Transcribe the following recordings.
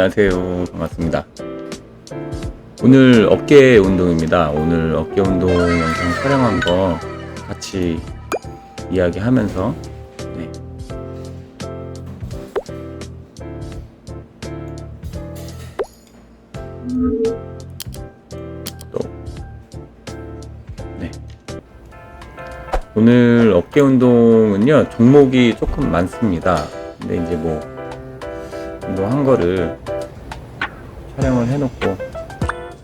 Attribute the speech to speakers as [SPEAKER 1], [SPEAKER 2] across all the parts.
[SPEAKER 1] 안녕하세요. 반갑습니다. 오늘 어깨 운동입니다. 오늘 어깨 운동 영상 촬영한 거 같이 이야기하면서 네. 또 네. 오늘 어깨 운동은요 종목이 조금 많습니다. 근데 이제 뭐 운동한 거를 촬영을 해놓고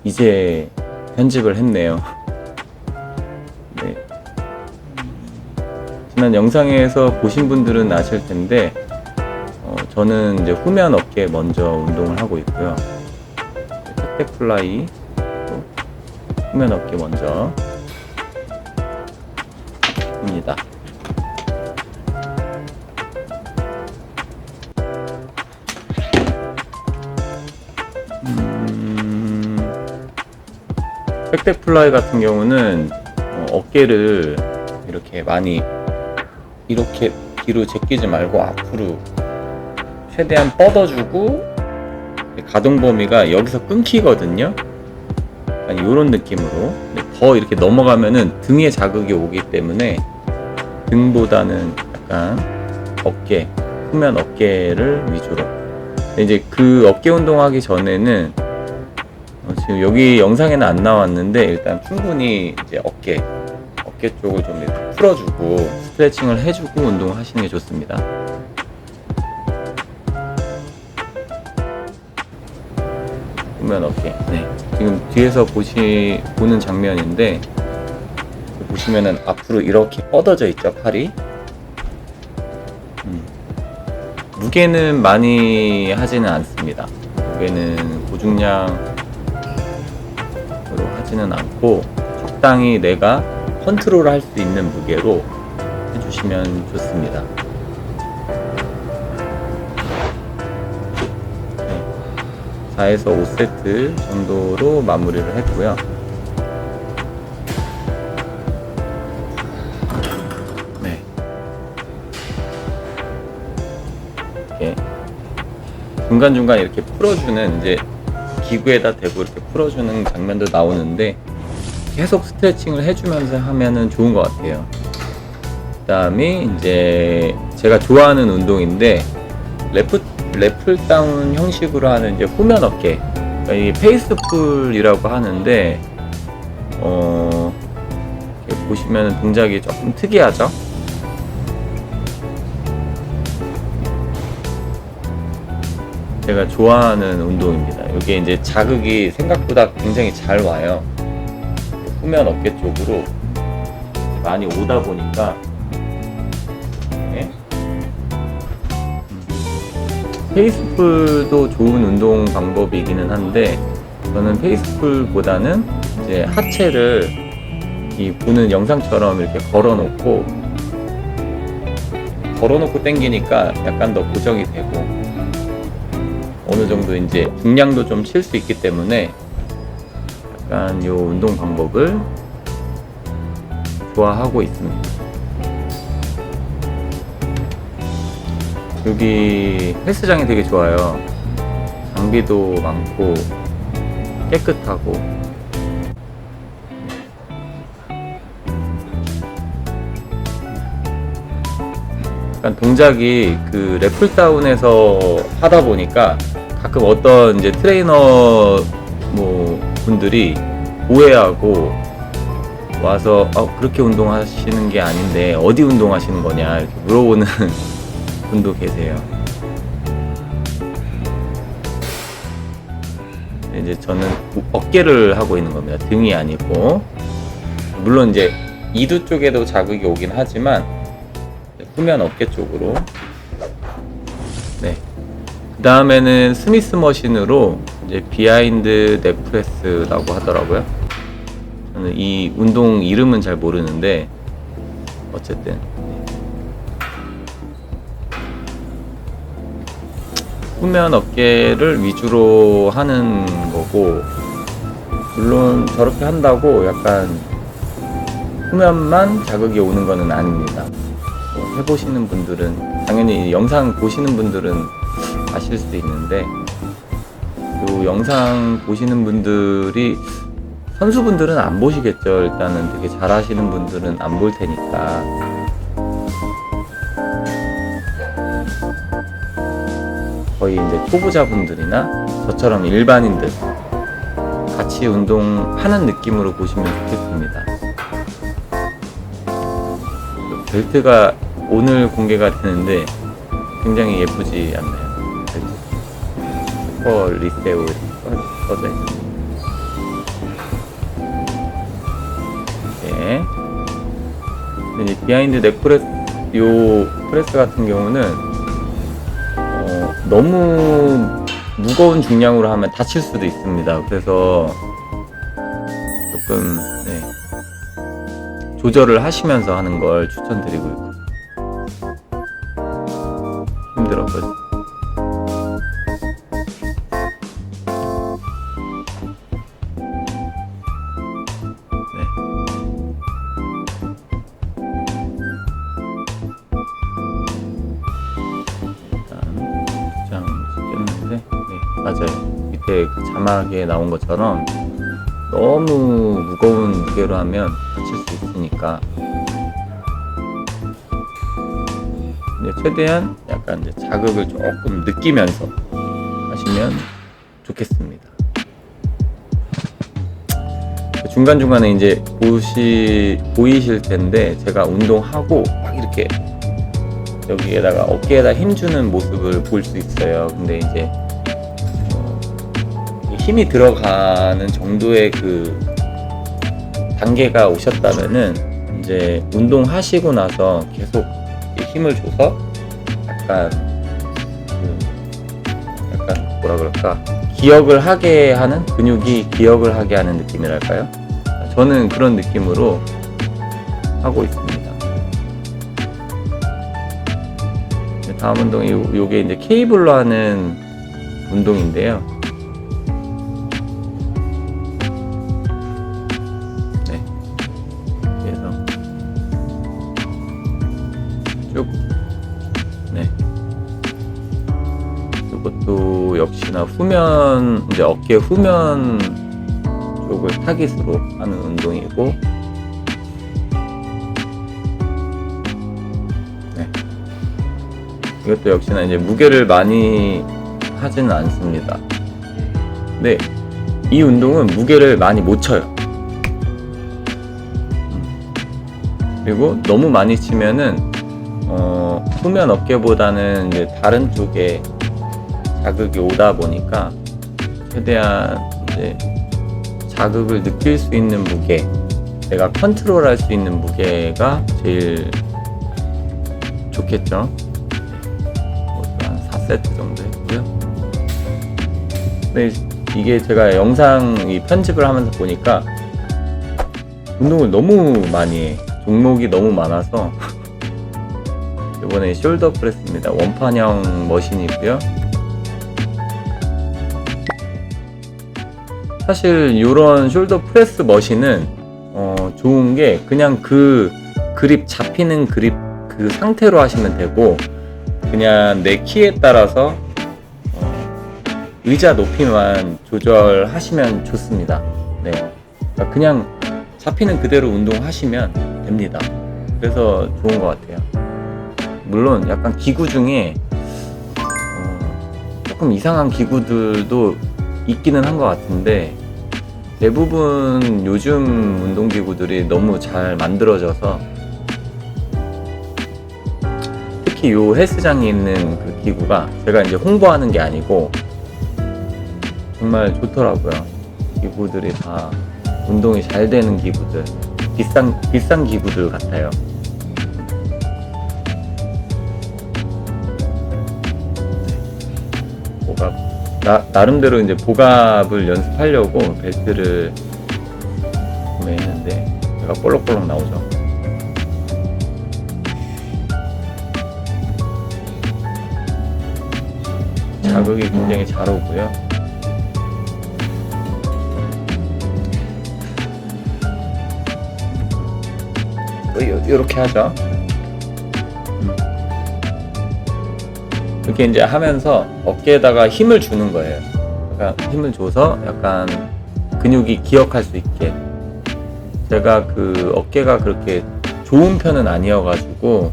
[SPEAKER 1] 이제 편집을 했네요. 네. 지난 영상에서 보신 분들은 아실 텐데 어, 저는 이제 후면 어깨 먼저 운동을 하고 있고요. 택배 플라이 또 후면 어깨 먼저 입니다. 백백 플라이 같은 경우는 어, 어깨를 이렇게 많이 이렇게 뒤로 제끼지 말고 앞으로 최대한 뻗어주고 가동 범위가 여기서 끊기거든요. 이런 느낌으로 더 이렇게 넘어가면은 등에 자극이 오기 때문에 등보다는 약간 어깨 후면 어깨를 위주로 이제 그 어깨 운동하기 전에는 어, 지금 여기 영상에는 안 나왔는데 일단 충분히 이제 어깨 어깨 쪽을 좀 풀어주고 스트레칭을 해주고 운동을 하시는 게 좋습니다. 후면 어깨. 네. 지금 뒤에서 보시 보는 장면인데 보시면은 앞으로 이렇게 뻗어져 있죠 팔이. 음. 무게는 많이 하지는 않습니다. 무게는 고중량으로 하지는 않고 적당히 내가 컨트롤 할 수 있는 무게로 해주시면 좋습니다. 네. 4에서 5세트 정도로 마무리를 했고요. 네. 이렇게 중간중간 이렇게 풀어주는 이제 기구에다 대고 이렇게 풀어주는 장면도 나오는데 계속 스트레칭을 해주면서 하면은 좋은 것 같아요. 그 다음에 이제 제가 좋아하는 운동인데 레프, 레플 다운 형식으로 하는 이제 후면 어깨. 그러니까 이 페이스풀이라고 하는데, 어, 보시면 동작이 조금 특이하죠? 제가 좋아하는 운동입니다. 이게 이제 자극이 생각보다 굉장히 잘 와요. 후면 어깨 쪽으로 많이 오다 보니까 네. 페이스풀도 좋은 운동 방법이기는 한데 저는 페이스풀보다는 이제 하체를 이 보는 영상처럼 이렇게 걸어놓고 걸어놓고 당기니까 약간 더 고정이 되고 어느 정도 이제 중량도 좀 칠 수 있기 때문에 약간 요 운동 방법을 좋아하고 있습니다. 여기 헬스장이 되게 좋아요. 장비도 많고 깨끗하고 약간 동작이 그 래플다운에서 하다 보니까 가끔 어떤 이제 트레이너 뭐 분들이 오해하고 와서 아, 그렇게 운동하시는 게 아닌데 어디 운동하시는 거냐 이렇게 물어보는 분도 계세요. 이제 저는 어깨를 하고 있는 겁니다. 등이 아니고 물론 이제 이두 쪽에도 자극이 오긴 하지만 후면 어깨 쪽으로 다음에는 스미스 머신으로 이제 비하인드 넥프레스라고 하더라고요. 저는 이 운동 이름은 잘 모르는데 어쨌든 후면 어깨를 위주로 하는 거고 물론 저렇게 한다고 약간 후면만 자극이 오는 거는 아닙니다. 뭐 해보시는 분들은 당연히 이 영상 보시는 분들은 아실 수 있는데 요 영상 보시는 분들이 선수분들은 안 보시겠죠. 일단은 되게 잘하시는 분들은 안 볼 테니까. 거의 이제 초보자분들이나 저처럼 일반인들 같이 운동하는 느낌으로 보시면 좋겠습니다. 벨트가 오늘 공개가 되는데 굉장히 예쁘지 않나요? 써져 있는. 네. 근데 이제 비하인드 넥 프레스, 요 프레스 같은 경우는 어, 너무 무거운 중량으로 하면 다칠 수도 있습니다. 그래서 조금 네, 조절을 하시면서 하는 걸 추천드리고 있고? 네. 자막에 나온 것처럼 너무 무거운 무게로 하면 다칠 수 있으니까 최대한 약간 이제 자극을 조금 느끼면서 하시면 좋겠습니다. 중간중간에 이제 보시, 보이실 텐데 제가 운동하고 막 이렇게 여기에다가 어깨에다 힘주는 모습을 볼 수 있어요. 근데 이제 어, 힘이 들어가는 정도의 그 단계가 오셨다면은 이제 운동하시고 나서 계속 힘을 줘서 약간 그 약간 뭐라 그럴까 기억을 하게 하는 근육이 기억을 하게 하는 느낌이랄까요? 저는 그런 느낌으로 하고 있습니다. 네, 다음 운동이 요- 요게 이제 케이블로 하는 운동인데요. 이제 어깨 후면 쪽을 타깃으로 하는 운동이고, 네. 이것도 역시나 이제 무게를 많이 하지는 않습니다. 네. 이 운동은 무게를 많이 못 쳐요. 그리고 너무 많이 치면은 어, 후면 어깨보다는 이제 다른 쪽에 자극이 오다 보니까 최대한 이제 자극을 느낄 수 있는 무게, 내가 컨트롤할 수 있는 무게가 제일 좋겠죠. 이것도 한 4세트 정도 했고요. 근데 이게 제가 영상 이 편집을 하면서 보니까 운동을 너무 많이 해. 종목이 너무 많아서 이번에 숄더 프레스입니다. 원판형 머신이고요. 사실 이런 숄더 프레스 머신은 어, 좋은 게 그냥 그 그립 잡히는 그립 그 상태로 하시면 되고 그냥 내 키에 따라서 어, 의자 높이만 조절하시면 좋습니다. 네, 그러니까 그냥 잡히는 그대로 운동하시면 됩니다. 그래서 좋은 것 같아요. 물론 약간 기구 중에 어, 조금 이상한 기구들도 있기는 한 것 같은데 대부분 요즘 운동기구들이 너무 잘 만들어져서 특히 요 헬스장에 있는 그 기구가 제가 이제 홍보하는 게 아니고 정말 좋더라고요. 기구들이 다 운동이 잘 되는 기구들, 비싼 비싼 기구들 같아요. 나, 나름대로 이제 보갑을 연습하려고 벨트를 구매했는데 제가 볼록볼록 나오죠. 자극이 굉장히 잘 오고요. 이렇게 하죠. 이렇게 이제 하면서 어깨에다가 힘을 주는 거예요. 약간 힘을 줘서 약간 근육이 기억할 수 있게 제가 그 어깨가 그렇게 좋은 편은 아니어가지고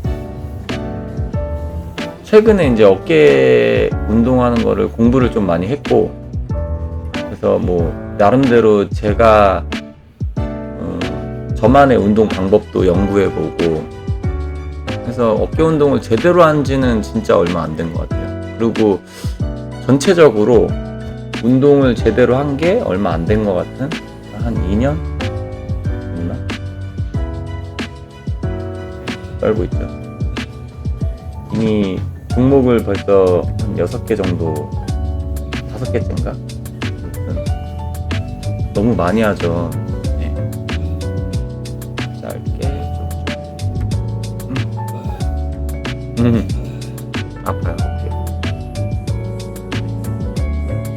[SPEAKER 1] 최근에 이제 어깨 운동하는 거를 공부를 좀 많이 했고 그래서 뭐 나름대로 제가 음, 저만의 운동 방법도 연구해보고 그래서 어깨 운동을 제대로 한 지는 진짜 얼마 안 된 것 같아요. 그리고 전체적으로 운동을 제대로 한 게 얼마 안 된 것 같은 한 2년? 있나? 떨고 있죠. 이미 종목을 벌써 한 6개 정도, 5개째인가? 아무튼 너무 많이 하죠. 음. 음. 아파요,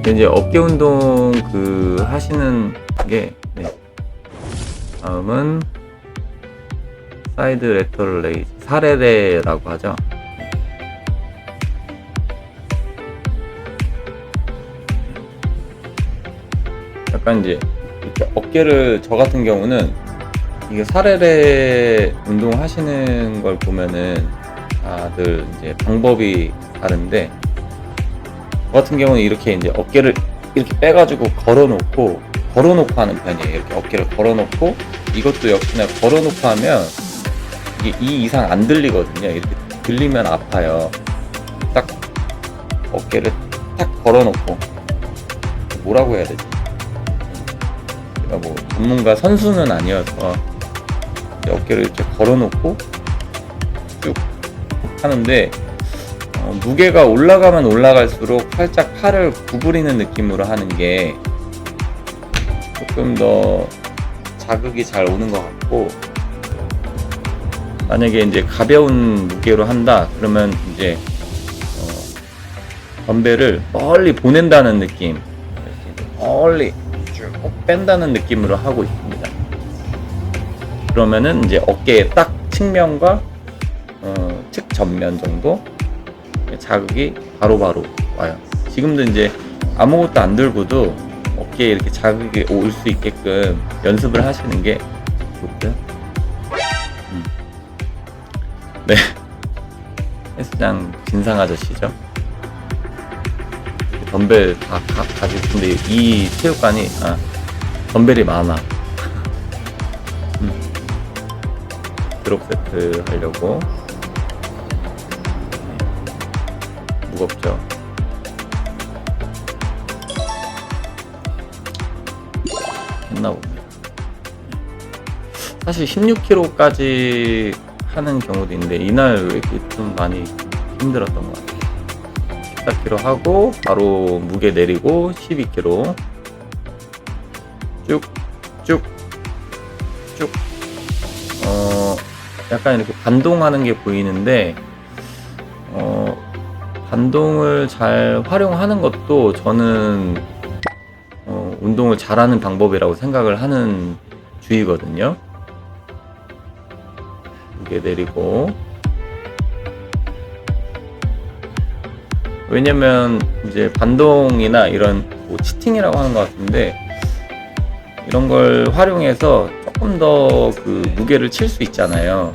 [SPEAKER 1] 어깨. 이제 어깨 운동 그 하시는 게, 네. 다음은 사이드 레터럴 레이즈, 사레레라고 하죠. 약간 이제 이렇게 어깨를 저 같은 경우는 이게 사레레 운동 하시는 걸 보면은 다들 이제 방법이 다른데 저 같은 경우는 이렇게 이제 어깨를 이렇게 빼가지고 걸어놓고 걸어놓고 하는 편이에요. 이렇게 어깨를 걸어놓고 이것도 역시나 걸어놓고 하면 이게 이 이상 안 들리거든요. 이렇게 들리면 아파요. 딱 어깨를 딱 걸어놓고 뭐라고 해야 되지? 제가 뭐 전문가 선수는 아니어서 어깨를 이렇게 걸어놓고 쭉 하는데 어, 무게가 올라가면 올라갈수록 살짝 팔을 구부리는 느낌으로 하는 게 조금 더 자극이 잘 오는 것 같고 만약에 이제 가벼운 무게로 한다 그러면 이제 어, 덤벨을 멀리 보낸다는 느낌 멀리 쭉 뺀다는 느낌으로 하고 있습니다. 그러면은 이제 어깨의 딱 측면과 전면 정도 자극이 바로 바로 와요. 지금도 이제 아무것도 안 들고도 어깨에 이렇게 자극이 올 수 있게끔 연습을 하시는 게 좋고요. 음. 네. 헬스장 진상 아저씨죠. 덤벨 다 가, 가지고 근데 이 체육관이 아, 덤벨이 많아. 음. 드롭 세트 하려고 무겁죠. 했나 봅니다. 사실 16kg까지 하는 경우도 있는데 이날 왜 이렇게 좀 많이 힘들었던 것 같아요. 14kg 하고 바로 무게 내리고 12kg 쭉쭉쭉 어 약간 이렇게 반동하는 게 보이는데 어 반동을 잘 활용하는 것도 저는 어, 운동을 잘하는 방법이라고 생각을 하는 주의거든요. 무게 내리고 왜냐면 이제 반동이나 이런 뭐 치팅이라고 하는 것 같은데 이런 걸 활용해서 조금 더 그 무게를 칠 수 있잖아요.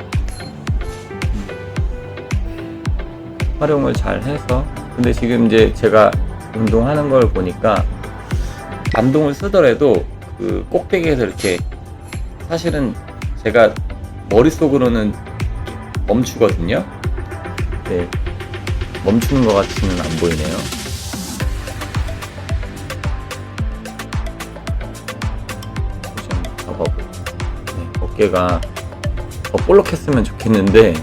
[SPEAKER 1] 활용을 잘 해서 근데 지금 이제 제가 운동하는 걸 보니까 반동을 쓰더라도 그 꼭대기에서 이렇게 사실은 제가 머릿속으로는 멈추거든요. 네. 멈추는 것 같지는 안 보이네요. 한번 잡아보고. 네, 어깨가 더 볼록했으면 좋겠는데,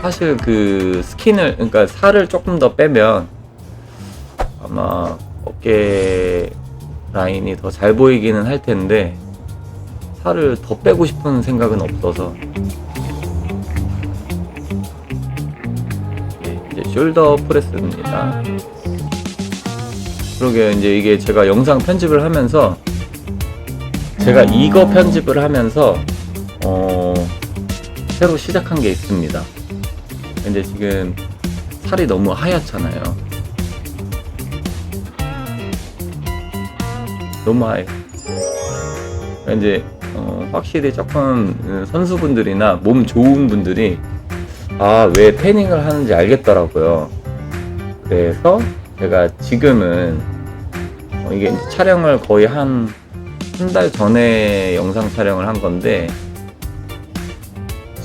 [SPEAKER 1] 사실 그 스킨을, 그러니까 살을 조금 더 빼면 아마 어깨 라인이 더 잘 보이기는 할 텐데, 살을 더 빼고 싶은 생각은 없어서 네, 이제 숄더 프레스입니다. 그러게 이제 이게 제가 영상 편집을 하면서 제가 이거 편집을 하면서 어 새로 시작한 게 있습니다. 근데 지금 살이 너무 하얗잖아요. 너무 하얘요. 그러니까 이제 어, 확실히 조금 음, 선수분들이나 몸 좋은 분들이 아 왜 태닝을 하는지 알겠더라고요. 그래서 제가 지금은 어, 이게 촬영을 거의 한 한 달 전에 영상 촬영을 한 건데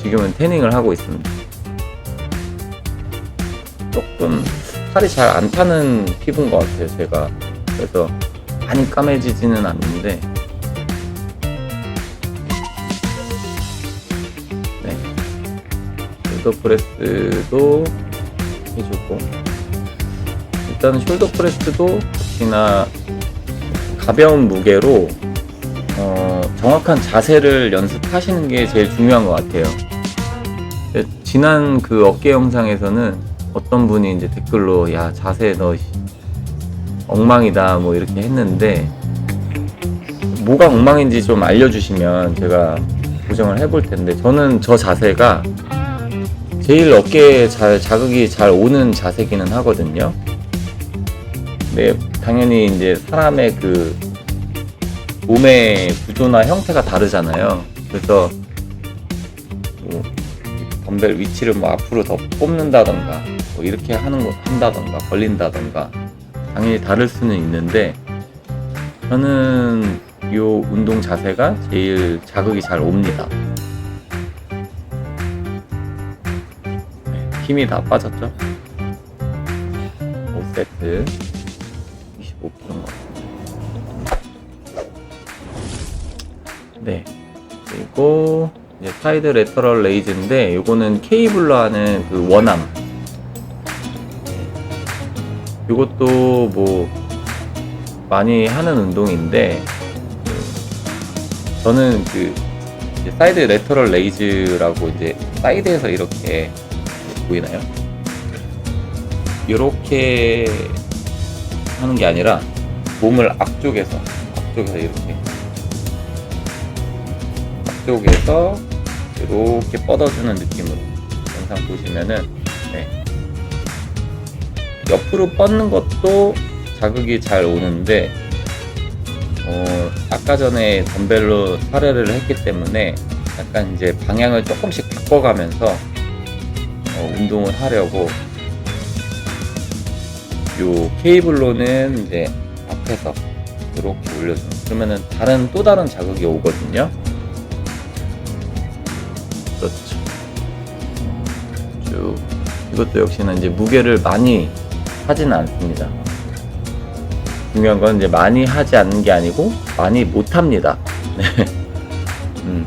[SPEAKER 1] 지금은 태닝을 하고 있습니다. 살이 잘 안 타는 피부인 것 같아요, 제가. 그래서 많이 까매지지는 않는데 네. 숄더 프레스도 해주고 일단 숄더 프레스도 역시나 가벼운 무게로 어, 정확한 자세를 연습하시는 게 제일 중요한 것 같아요. 지난 그 어깨 영상에서는 어떤 분이 이제 댓글로 야 자세 너 씨, 엉망이다 뭐 이렇게 했는데 뭐가 엉망인지 좀 알려주시면 제가 보정을 해볼 텐데 저는 저 자세가 제일 어깨에 잘 자극이 잘 오는 자세기는 하거든요. 네, 당연히 이제 사람의 그 몸의 구조나 형태가 다르잖아요. 그래서 뭐 덤벨 위치를 뭐 앞으로 더 뽑는다던가 뭐 이렇게 하는 거 한다던가 벌린다던가 당연히 다를 수는 있는데 저는 요 운동 자세가 제일 자극이 잘 옵니다. 네, 힘이 다 빠졌죠? 5세트 25kg 네 그리고 이제 사이드 레터럴 레이즈인데 요거는 케이블로 하는 그 원암 요것도 뭐 많이 하는 운동인데 저는 그 사이드 레터럴 레이즈라고 이제 사이드에서 이렇게 보이나요? 이렇게 하는 게 아니라 몸을 앞쪽에서 앞쪽에서 이렇게 앞쪽에서 이렇게 뻗어주는 느낌으로 영상 보시면은 네. 옆으로 뻗는 것도 자극이 잘 오는데 어, 아까 전에 덤벨로 사례를 했기 때문에 약간 이제 방향을 조금씩 바꿔가면서 어, 운동을 하려고 요 케이블로는 이제 앞에서 이렇게 올려주는 그러면은 다른 또 다른 자극이 오거든요. 그렇죠. 쭉 이것도 역시나 이제 무게를 많이 하지는 않습니다. 중요한 건 이제 많이 하지 않는 게 아니고 많이 못 합니다. 네. 음.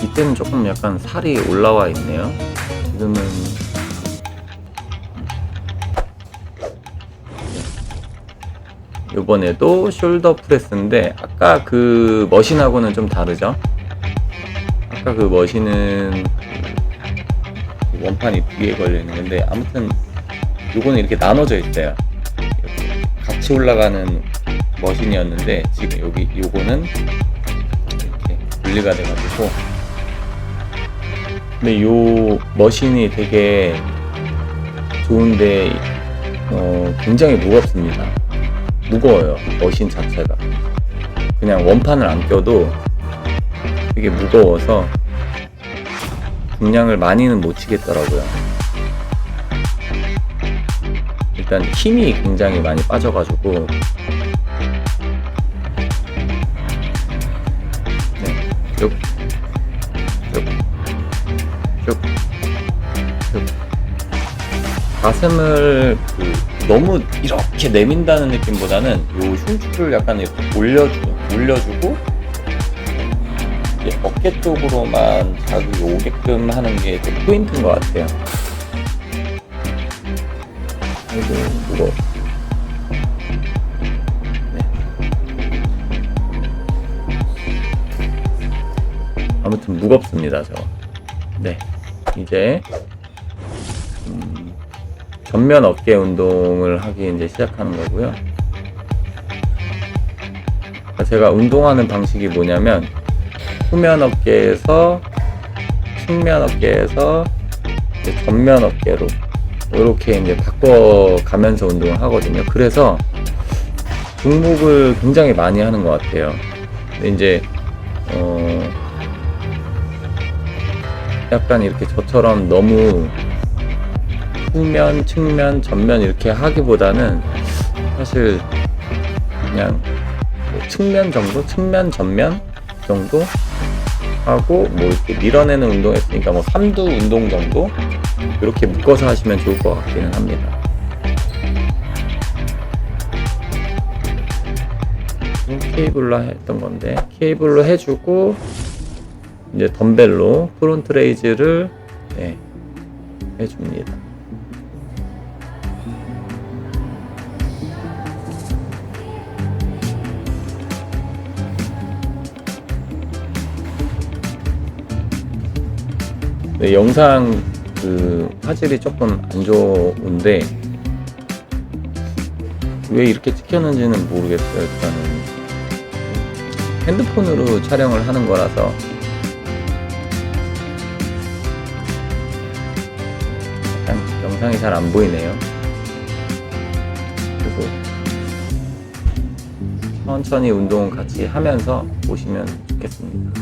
[SPEAKER 1] 네. 이때는 조금 약간 살이 올라와 있네요. 지금은 이번에도 숄더 프레스인데 아까 그 머신하고는 좀 다르죠? 아까 그 머신은 그 원판이 뒤에 걸려 있는 건데 아무튼 요거는 이렇게 나눠져 있어요. 같이 올라가는 머신이었는데 지금 여기 요거는 이렇게 분리가 돼가지고 근데 요 머신이 되게 좋은데 어, 굉장히 무겁습니다. 무거워요. 머신 자체가. 그냥 원판을 안 껴도 되게 무거워서 중량을 많이는 못 치겠더라고요. 일단 힘이 굉장히 많이 빠져가지고 네, 쭉, 쭉, 쭉, 쭉. 가슴을 그 너무 이렇게 내민다는 느낌보다는 요 흉추를 약간 이렇게 올려주, 올려주고 어깨 쪽으로만 자극이 오게끔 하는 게좀 포인트인 것 같아요. 무거워. 네. 아무튼 무겁습니다 저. 네. 이제 음, 전면 어깨 운동을 하기 이제 시작하는 거고요. 그러니까 제가 운동하는 방식이 뭐냐면 후면 어깨에서 측면 어깨에서 전면 어깨로 이렇게 이제 바꿔 가면서 운동을 하거든요. 그래서 등목을 굉장히 많이 하는 것 같아요. 근데 이제 어 약간 이렇게 저처럼 너무 후면, 측면, 전면 이렇게 하기보다는 사실 그냥 뭐 측면 정도, 측면, 전면 정도 하고 뭐 이렇게 밀어내는 운동 했으니까 뭐 삼두 운동 정도 이렇게 묶어서 하시면 좋을 것 같기는 합니다. 음, 케이블로 했던 건데 케이블로 해주고 이제 덤벨로 프론트 레이즈를 네, 해줍니다. 네, 영상 그 화질이 조금 안 좋은데 왜 이렇게 찍혔는지는 모르겠어요. 일단은 핸드폰으로 촬영을 하는 거라서 약간 영상이 잘 안 보이네요. 그리고 천천히 운동 같이 하면서 보시면 좋겠습니다.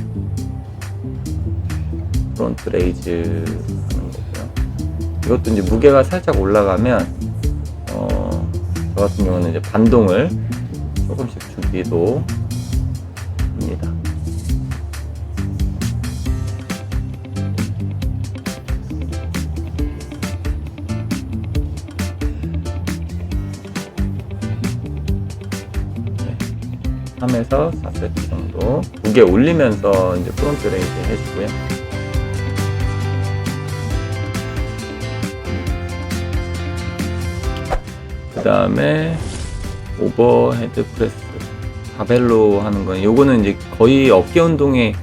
[SPEAKER 1] 프론트 레이즈 하는 거고요. 이것도 이제 무게가 살짝 올라가면 어, 저 같은 경우는 이제 반동을 조금씩 주기도 합니다. 네. 3에서 4세트 정도 무게 올리면서 이제 프론트 레이즈 해주고요. 그 다음에 오버헤드 프레스 바벨로 하는 건 요거는 이제 거의 어깨 운동의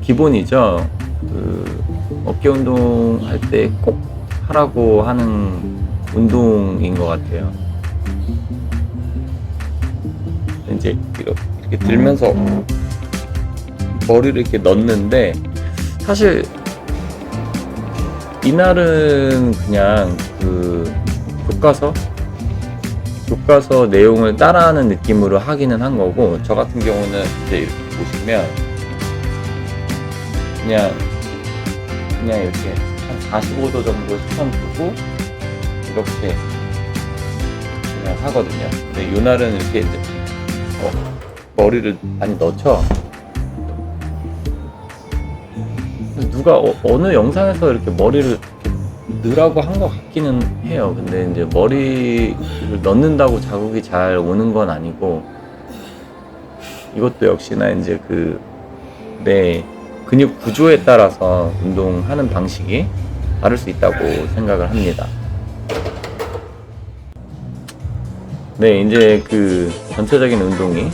[SPEAKER 1] 기본이죠. 그 어깨 운동 할 때 꼭 하라고 하는 운동인 것 같아요. 이제 이렇게, 들면서 머리를 이렇게 넣는데 사실 이날은 그냥 그 교과서 교과서 내용을 따라하는 느낌으로 하기는 한 거고 저 같은 경우는 이제 이렇게 보시면 그냥 그냥 이렇게 한 45도 정도 수선 두고 이렇게 그냥 하거든요. 근데 요 날은 이렇게 이제 어, 머리를 많이 넣죠. 누가 어, 느 영상에서 이렇게 머리를 넣으라고 한 것 같기는 해요. 근데 이제 머리를 넣는다고 자국이 잘 오는 건 아니고 이것도 역시나 이제 그 내 근육 구조에 따라서 운동하는 방식이 다를 수 있다고 생각을 합니다. 네, 이제 그 전체적인 운동이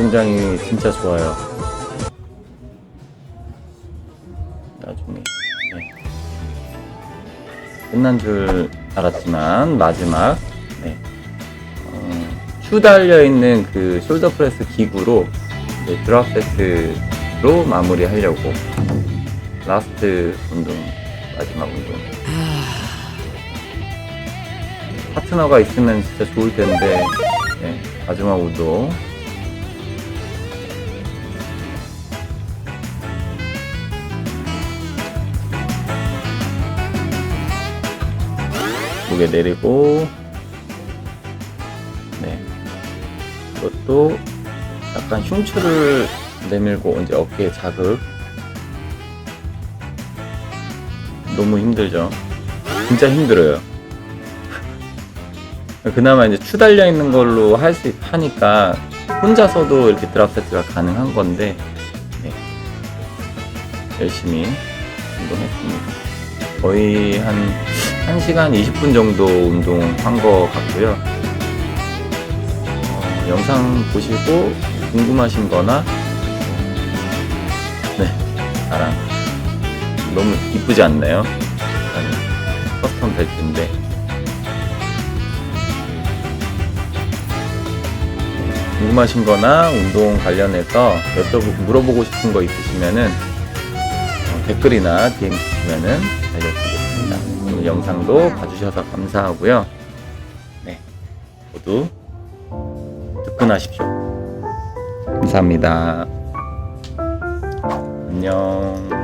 [SPEAKER 1] 운동장이 진짜 좋아요. 나중에 네. 끝난 줄 알았지만 마지막 네. 어, 추 달려 있는 그 숄더 프레스 기구로 이제 드랍 세트로 마무리하려고 라스트 운동 마지막 운동 파트너가 있으면 진짜 좋을 텐데 네, 마지막 운동 무게 내리고 네. 이것도 약간 흉추를 내밀고 이제 어깨에 자극. 너무 힘들죠? 진짜 힘들어요. 그나마 이제 추 달려 있는 걸로 할 수 하니까 혼자서도 이렇게 드랍 세트가 가능한 건데 네. 열심히 운동했습니다. 거의 한 1시간 20분 정도 운동한 것 같고요. 어, 영상 보시고 궁금하신 거나 네, 나랑 너무 이쁘지 않나요? 커스텀 벨트인데 궁금하신 거나 운동 관련해서 여쭤보고 물어보고 싶은 거 있으시면은 어, 댓글이나 DM 주시면은 알려드리겠습니다. 오늘 영상도 봐주셔서 감사하고요. 네, 모두 득근하십시오. 감사합니다. 안녕.